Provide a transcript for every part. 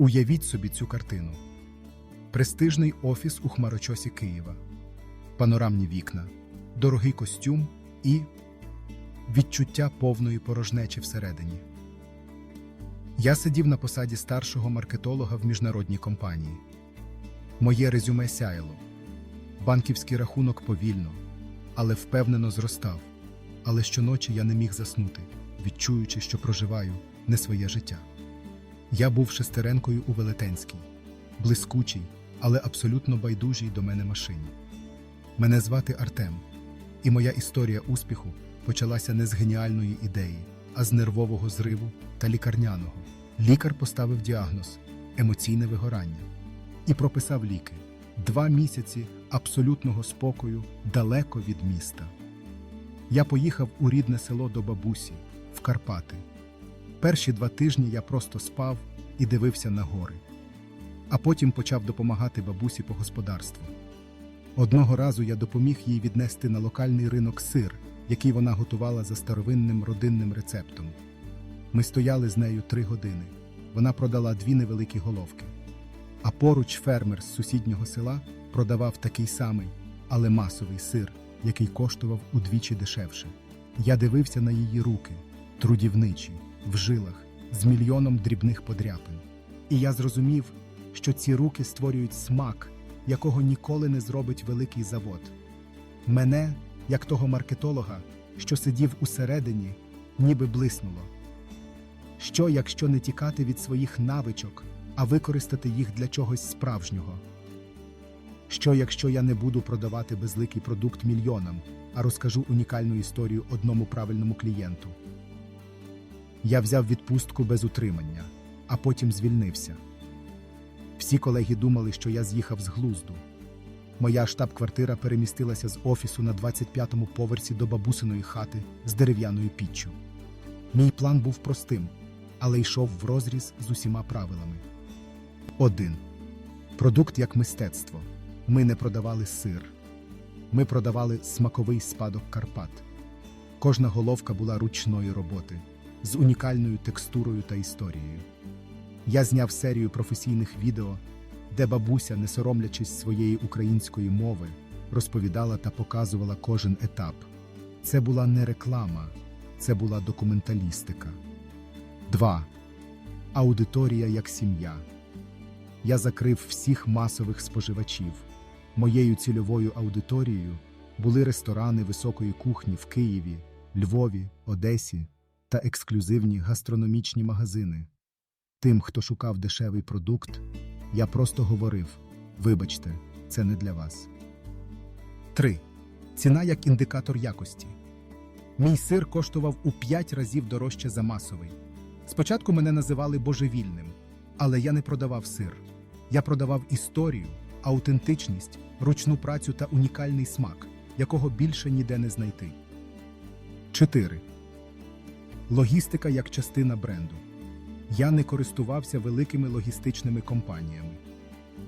Уявіть собі цю картину: престижний офіс у хмарочосі Києва, панорамні вікна, дорогий костюм і відчуття повної порожнечі всередині. Я сидів на посаді старшого маркетолога в міжнародній компанії. Моє резюме сяяло. Банківський рахунок повільно, але впевнено зростав. Але щоночі я не міг заснути, відчуючи, що проживаю не своє життя. Я був шестеренкою у Велетенській, блискучій, але абсолютно байдужій до мене машині. Мене звати Артем, і моя історія успіху почалася не з геніальної ідеї, а з нервового зриву та лікарняного. Лікар поставив діагноз емоційне вигорання і прописав ліки два місяці абсолютного спокою далеко від міста. Я поїхав у рідне село до бабусі в Карпати. Перші два тижні я просто спав і дивився на гори, а потім почав допомагати бабусі по господарству. Одного разу я допоміг їй віднести на локальний ринок сир, який вона готувала за старовинним родинним рецептом. Ми стояли з нею три години. Вона продала дві невеликі головки. А поруч фермер з сусіднього села продавав такий самий, але масовий сир, який коштував удвічі дешевше. Я дивився на її руки, трудівничі, в жилах, з мільйоном дрібних подряпин. І я зрозумів, що ці руки створюють смак, якого ніколи не зробить великий завод. Мене, як того маркетолога, що сидів усередині, ніби блиснуло. Що, якщо не тікати від своїх навичок, а використати їх для чогось справжнього? Що, якщо я не буду продавати безликий продукт мільйонам, а розкажу унікальну історію одному правильному клієнту? Я взяв відпустку без утримання, а потім звільнився. Всі колеги думали, що я з'їхав з глузду. Моя штаб-квартира перемістилася з офісу на 25-му поверсі до бабусиної хати з дерев'яною піччю. Мій план був простим, але йшов врозріз з усіма правилами. 1. Продукт як мистецтво. Ми не продавали сир. Ми продавали смаковий спадок Карпат. Кожна головка була ручної роботи з унікальною текстурою та історією. Я зняв серію професійних відео, де бабуся, не соромлячись своєї української мови, розповідала та показувала кожен етап. Це була не реклама, це була документалістика. 2. Аудиторія як сім'я. Я закрив всіх масових споживачів. Моєю цільовою аудиторією були ресторани високої кухні в Києві, Львові, Одесі та ексклюзивні гастрономічні магазини. Тим, хто шукав дешевий продукт, я просто говорив: вибачте, це не для вас. 3. Ціна як індикатор якості. Мій сир коштував у 5 разів дорожче за масовий. Спочатку мене називали божевільним, але я не продавав сир. Я продавав історію, аутентичність, ручну працю та унікальний смак, якого більше ніде не знайти. 4. Логістика як частина бренду. Я не користувався великими логістичними компаніями.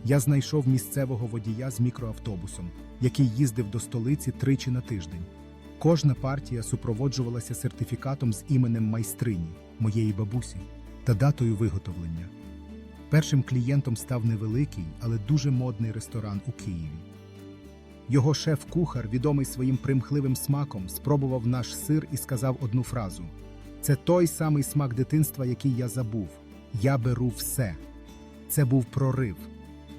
Я знайшов місцевого водія з мікроавтобусом, який їздив до столиці тричі на тиждень. Кожна партія супроводжувалася сертифікатом з іменем майстрині, моєї бабусі, та датою виготовлення. Першим клієнтом став невеликий, але дуже модний ресторан у Києві. Його шеф-кухар, відомий своїм примхливим смаком, спробував наш сир і сказав одну фразу: це той самий смак дитинства, який я забув. Я беру все. Це був прорив.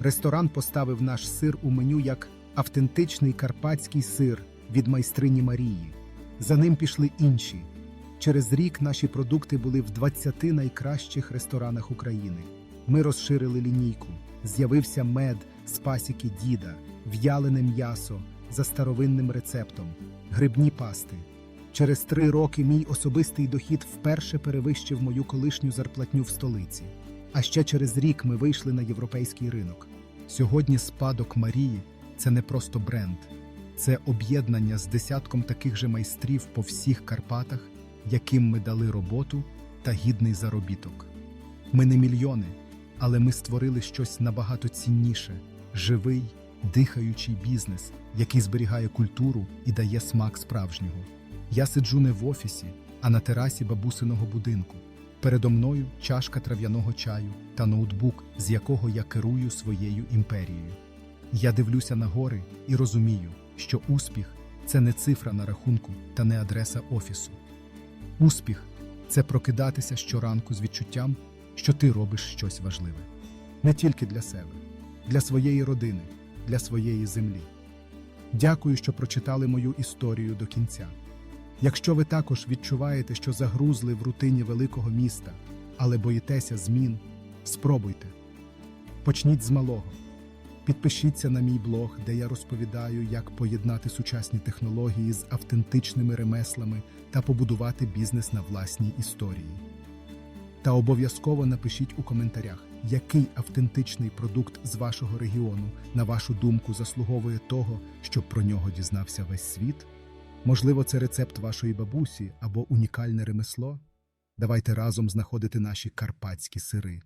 Ресторан поставив наш сир у меню як автентичний карпатський сир від майстрині Марії. За ним пішли інші. Через рік наші продукти були в 20 найкращих ресторанах України. Ми розширили лінійку. З'явився мед з пасіки діда, в'ялене м'ясо за старовинним рецептом, грибні пасти. Через три роки мій особистий дохід вперше перевищив мою колишню зарплатню в столиці. А ще через рік ми вийшли на європейський ринок. Сьогодні спадок Марії це не просто бренд, це об'єднання з десятком таких же майстрів по всіх Карпатах, яким ми дали роботу та гідний заробіток. Ми не мільйони, але ми створили щось набагато цінніше живий, дихаючий бізнес, який зберігає культуру і дає смак справжнього. Я сиджу не в офісі, а на терасі бабусиного будинку. передо мною чашка трав'яного чаю та ноутбук, з якого я керую своєю імперією. Я дивлюся на гори і розумію, що успіх це не цифра на рахунку та не адреса офісу. Успіх це прокидатися щоранку з відчуттям, що ти робиш щось важливе. Не тільки для себе, для своєї родини, для своєї землі. Дякую, що прочитали мою історію до кінця. Якщо ви також відчуваєте, що загрузли в рутині великого міста, але боїтеся змін, спробуйте. Почніть з малого. Підпишіться на мій блог, де я розповідаю, як поєднати сучасні технології з автентичними ремеслами та побудувати бізнес на власній історії. Та обов'язково напишіть у коментарях, який автентичний продукт з вашого регіону, на вашу думку, заслуговує того, щоб про нього дізнався весь світ. Можливо, це рецепт вашої бабусі або унікальне ремесло. Давайте разом знаходити наші карпатські сири.